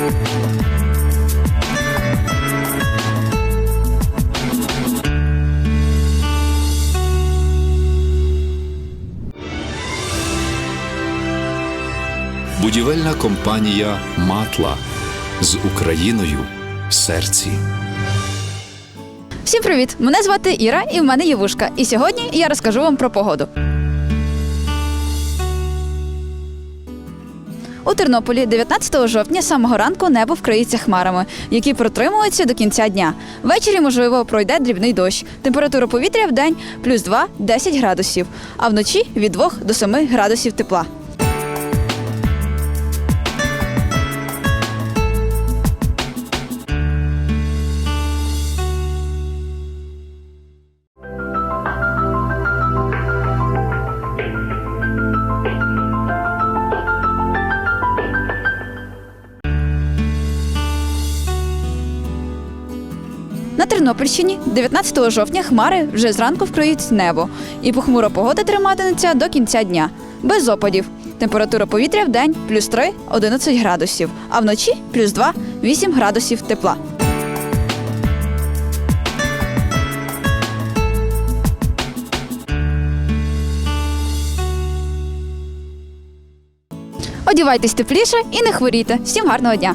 Будівельна компанія Матла з Україною в серці. Всім привіт! Мене звати Іра, і в мене є вушка. І сьогодні я розкажу вам про погоду. У Тернополі 19 жовтня самого ранку небо вкриється хмарами, які протримуються до кінця дня. Ввечері, можливо, пройде дрібний дощ. Температура повітря в день плюс 2-10 градусів, а вночі від 2 до 7 градусів тепла. На Тернопільщині 19 жовтня хмари вже зранку вкриють небо, і похмура погода триматиметься до кінця дня, без опадів. Температура повітря в день плюс 3 – 11 градусів, а вночі плюс 2 – 8 градусів тепла. Одівайтесь тепліше і не хворійте. Всім гарного дня!